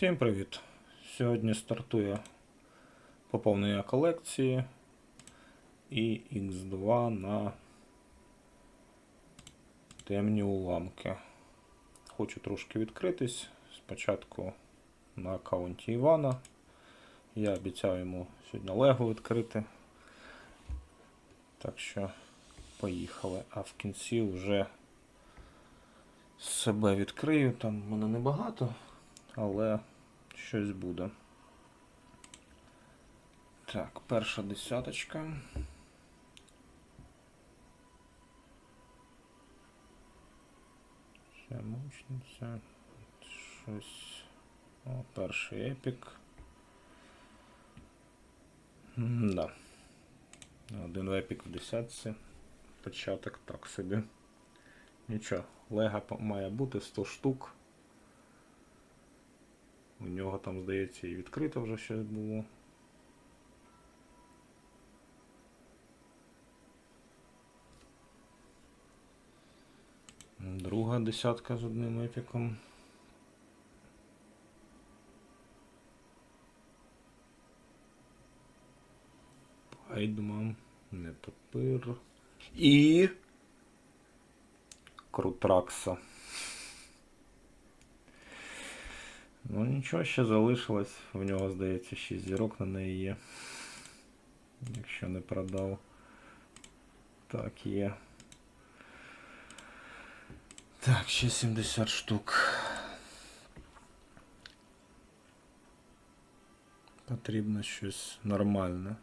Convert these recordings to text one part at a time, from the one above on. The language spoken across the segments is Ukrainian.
Всім привіт! Сьогодні стартує поповнення колекції і X2 на темні уламки. Хочу трошки відкритись. Спочатку на аккаунті Івана. Я обіцяв йому сьогодні Лего відкрити. Так що поїхали. А в кінці вже себе відкрию. Там в мене небагато, але щось буде. Так, перша десяточка. Мучниця. Щось. О, перший епік. Да. Один епік в десятці. Початок так собі. Нічого, лега має бути 100 штук. У нього там, здається, і відкрито вже щось було. Друга десятка з одним епіком. Пайдман, не топир. І. Крутракса. Ну нічого, ще залишилось. В нього, здається, 6 зірок на неї є. Якщо не продав. Так, є. Так, ще 70 штук. Потрібно щось нормальне.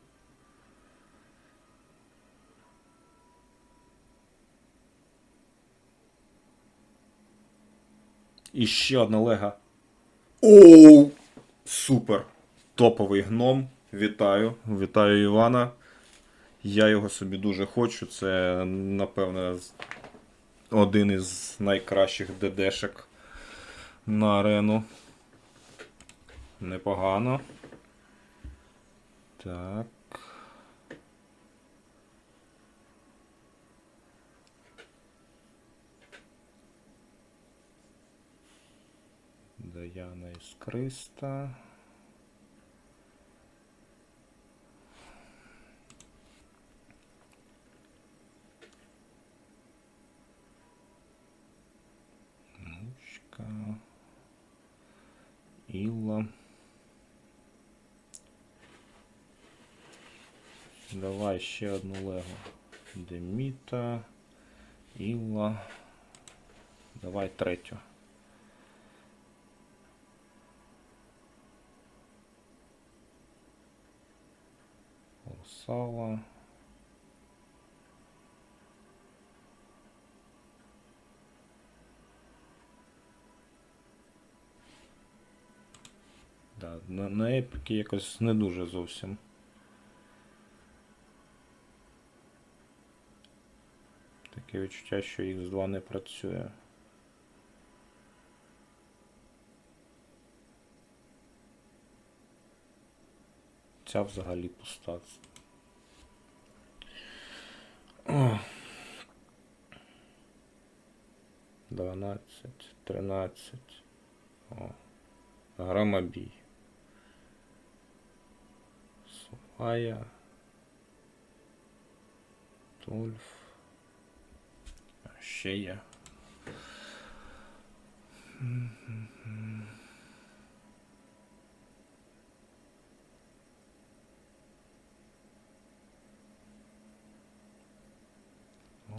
І ще одна лега. Оу! Супер! Топовий гном. Вітаю. Вітаю Івана. Я його собі дуже хочу. Це, напевно, один із найкращих ДДшек на арену. Непогано. Так. Даяна Іскриста. Мушка. Іла. Давай ще одну лего. Деміта. Іла. Давай третю. Сала. Да, на, на епіки якось не дуже зовсім. Таке відчуття, що X2 не працює. Ця взагалі пуста. О. 12, 13. О. Громобій. Сувая. Тульф. Ще є.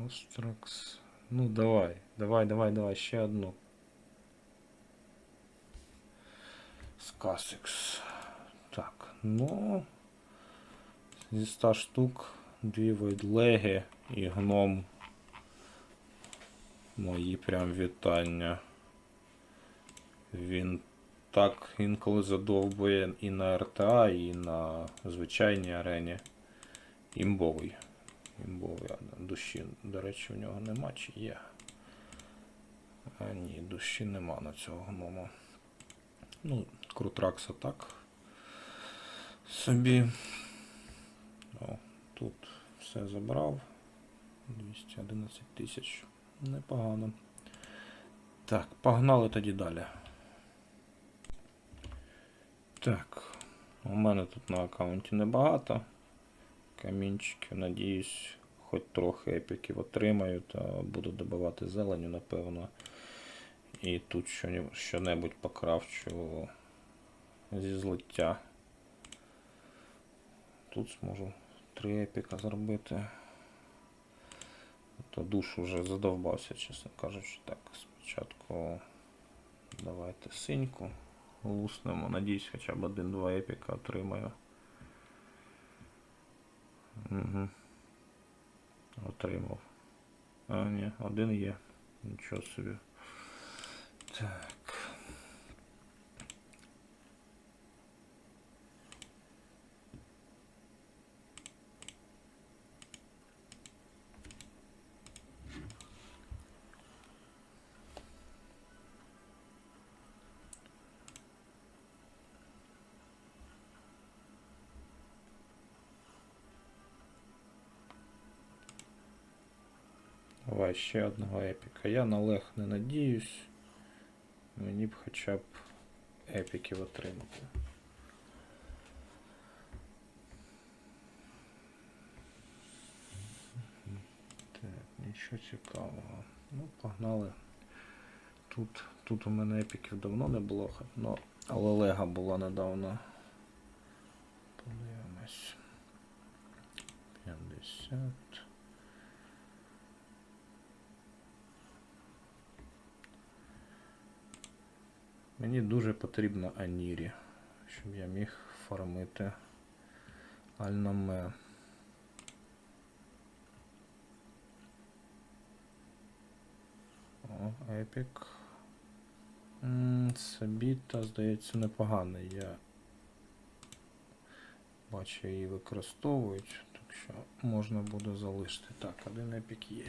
Остракс. Ну давай, давай, давай, давай, ще одну. Скасикс. Так, ну. Зі 100 штук, дві вейдлеги і гном. Мої прям вітання. Він так інколи задовбує і на РТА, і на звичайній арені. Імбовий. Імбовий, а душі, до речі, в нього нема чи є. А ні, душі нема на цього гнома. Ну, Крутракса так. Собі. О, тут все забрав. 211 тисяч. Непогано. Так, погнали тоді далі. Так, у мене тут на аккаунті небагато. Камінчиків, надіюсь, хоч трохи епіків отримаю, та буду добивати зеленю, напевно. І тут що- що-небудь покравчу зі злиття. Тут зможу три епіка зробити. То душ уже задовбався, чесно кажучи. Так, спочатку давайте синьку луснемо. Надіюсь, хоча б один-два епіка отримаю. Угу. Отримав. А, ні, один є. Нічого собі. Давай ще одного епіка. Я на лег не надіюсь. Мені б хоча б епіків отримати. Так, нічого цікавого. Ну, погнали. Тут, тут у мене епіків давно не було, але лега була недавно. Подивимось. 50. Мені дуже потрібно Анірі, щоб я міг фармити Альнаме. О, епік. Сабіта, здається, непоганий. Я бачу, її використовують, так що можна буде залишити. Так, один епік є.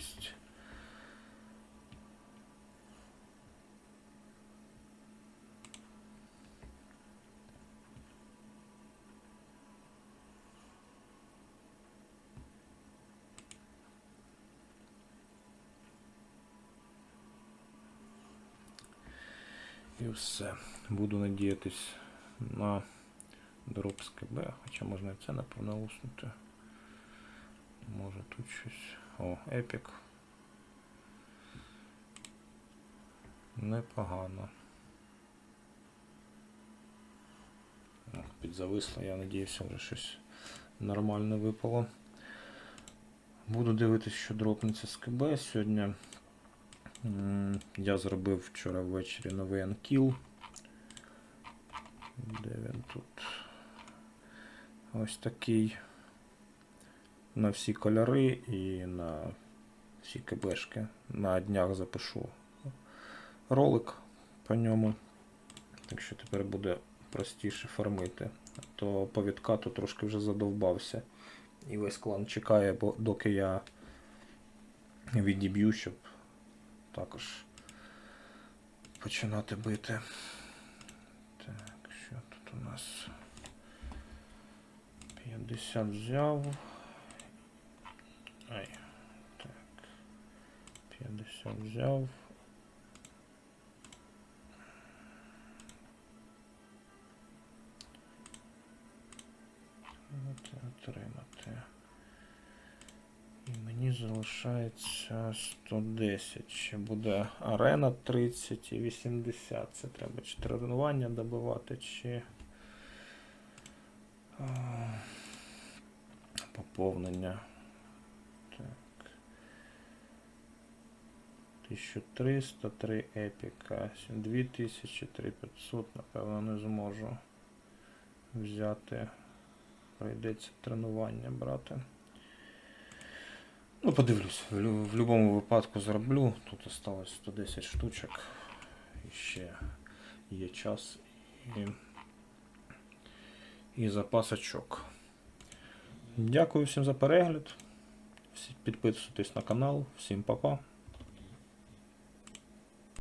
І все. Буду надіятись на дроп з КБ, хоча можна і це напевно уснути. Може тут щось. О, епік. Непогано. Підзависло, я надіюся, вже щось нормальне випало. Буду дивитись, що дропнеться з КБ сьогодні. Я зробив вчора ввечері новий анкіл. Де він тут? Ось такий. На всі кольори і на всі КБшки. На днях запишу ролик по ньому. Так що тепер буде простіше фармити. То по відкату трошки вже задовбався. І весь клан чекає, бо доки я відіб'ю, щоб також починати бити. Так, що тут у нас? 50 взяв. Ай. Так. 50 взяв. Отримати, мені залишається 110. Ще буде арена 30 і 80. Це треба чи тренування добивати, чи поповнення. Так. 1300, 3 епіка, 2000, 3500, напевно, не зможу взяти. Прийдеться тренування брати. Ну, подивлюсь, в, будь-якому випадку зроблю. Тут осталось 110 штучок. І ще є час і, і запас очок. Дякую всім за перегляд. Підписуйтесь на канал. Всім па-па.